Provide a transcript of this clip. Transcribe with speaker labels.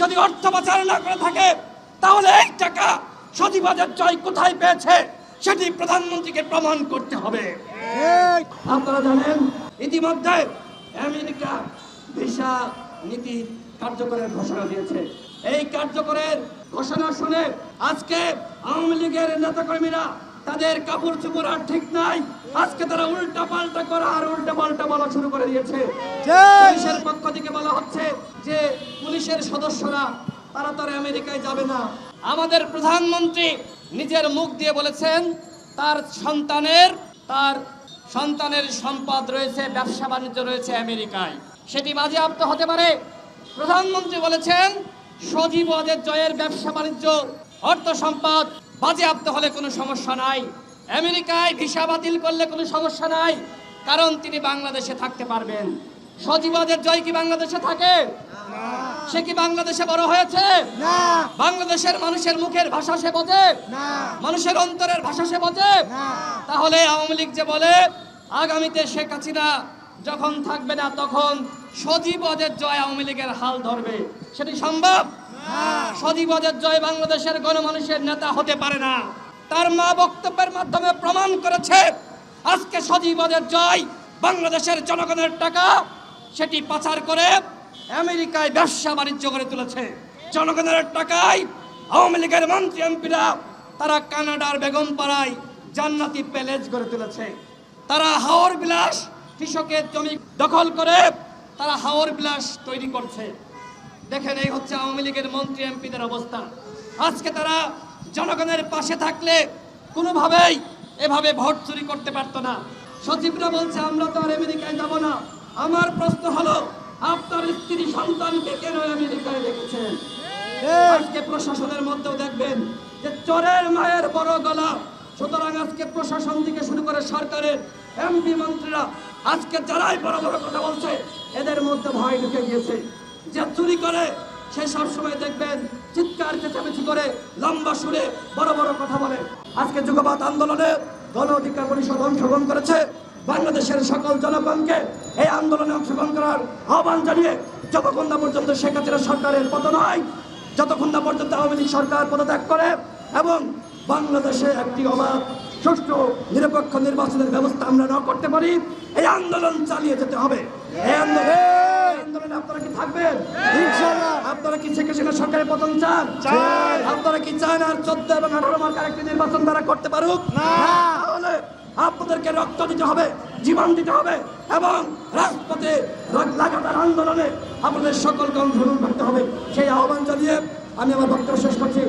Speaker 1: যদি অর্থ পাচার না করে থাকে তাহলে এই টাকা সচিবাদের জয় কোথায় পেয়েছে সেটি প্রধানমন্ত্রীকে প্রমাণ করতে হবে। আপনারা জানেন ইতিমধ্যে আমেরিকা ভিসা নীতি কার্যকরের ঘোষণা দিয়েছে। এই কার্যকরের ঘোষণা শুনে আজকে আওয়ামী লীগের নেতাকর্মীরা তাদের কাপড় চুপড় আর ঠিক নাই। আজকে তারা উল্টা পাল্টা করা আর উল্টা পাল্টা বলা শুরু করে দিয়েছে। পুলিশের পক্ষ থেকে বলা হচ্ছে যে পুলিশের সদস্যরা তারা তারা আমেরিকায় যাবে না। আমাদের প্রধানমন্ত্রী নিজের মুখ দিয়ে বলেছেন, তার সন্তানের তার সন্তানের সম্পদ রয়েছে, ব্যবসা বাণিজ্য রয়েছে আমেরিকায়। সেটি বাজেয়াপ্ত হতে পারে। প্রধানমন্ত্রী বলেছেন, সজীব জয়ের ব্যবসা বাণিজ্য, অর্থ সম্পদ বাজেয়াপ্ত হলে কোনো সমস্যা নাই। আমেরিকায় ভিসা বাতিল করলে কোনো সমস্যা নাই, কারণ তিনি বাংলাদেশে থাকতে পারবেন। সজীব জয় কি বাংলাদেশে থাকে? সে কি বাংলাদেশে বড় হয়েছে? বাংলাদেশের মানুষের মুখের ভাষা সে বোঝে? মানুষের অন্তরের ভাষা সে বোঝে? তাহলে আওয়ামী লীগ যে বলে আগামীতে শেখ হাসিনা যখন থাকবে না তখন সজীব অজের জয় আওয়ামী লীগের হাল ধরবে। সেটি সম্ভব? সজীব অজের জয় বাংলাদেশের গণমানুষের নেতা হতে পারে না। তার মা বক্তব্যের মাধ্যমে প্রমাণ করেছে আজকে সজীব অজের জয় বাংলাদেশের জনগণের টাকা সেটি পাচার করে আমেরিকায় ব্যবসা বাণিজ্য করে তুলেছে। জনগণের টাকায় আওয়ামী লীগের মন্ত্রী, এমপিরা, তারা কানাডার বেগম পাড়ায় জান্নাতি প্যালেজ গড়ে তুলেছে। তারা হাওর বিলাস কৃষকের জমি দখল করে তারা হাওর বিলাস তৈরি করছে। দেখেন, এই হচ্ছে আওয়ামী লীগের মন্ত্রী, এমপিদের অবস্থা। আজকে তারা জনগণের পাশে থাকলে কোনোভাবেই এভাবে ভোট চুরি করতে পারতো না। সচিবরা বলছে, আমরা তো আর আমেরিকায় যাব না। আমার প্রশ্ন হলো আপনার স্ত্রী সন্তানকে কেন আমেরিকায় রেখেছেন? আজকে প্রশাসনের মধ্যেও দেখবেন যে চোরের মায়ের বড় গলা। সুতরাং আজকে প্রশাসন থেকে শুরু করে সরকারের এমপি মন্ত্রীরা আজকে যারাই বড় বড় কথা বলছে এদের মধ্যে ভয় ঢুকে গিয়েছে। যে চুরি করে সে সবসময় দেখবেন চিৎকার চেঁচামেচি করে লম্বা সুরে বড় বড় কথা বলে। আজকে যুগপাত আন্দোলনে গণ অধিকার পরিষদ অংশগ্রহণ করেছে। বাংলাদেশের সকল জনগণকে এই আন্দোলনে অংশগ্রহণ করার আহ্বান জানিয়ে যতক্ষণ না পর্যন্ত শেখ হাসিনা সরকারের পতন হয় যতক্ষণ না পর্যন্ত আওয়ামী লীগ সরকার পদত্যাগ করে এবং বাংলাদেশে একটি অবাধ সুষ্ঠু নিরপেক্ষ নির্বাচনের ব্যবস্থা আমরা না করতে পারি এই আন্দোলন চালিয়ে যেতে হবে। এই আন্দোলন আপনারা কি থাকবেন? আপনারা কি শেখ হাসিনা সরকারের পতন চান? আপনারা কি চান আর চোদ্দ এবং আঠারো মার্কার একটি নির্বাচন তারা করতে পারুক? তাহলে আপনাদেরকে রক্ত দিতে হবে, জীবন দিতে হবে এবং রাজপথে লাগাতার আন্দোলনে আপনাদের সকলকে অংশগ্রহণ করতে হবে। সেই আহ্বান জানিয়ে আমি আমার বক্তব্য শেষ করছি।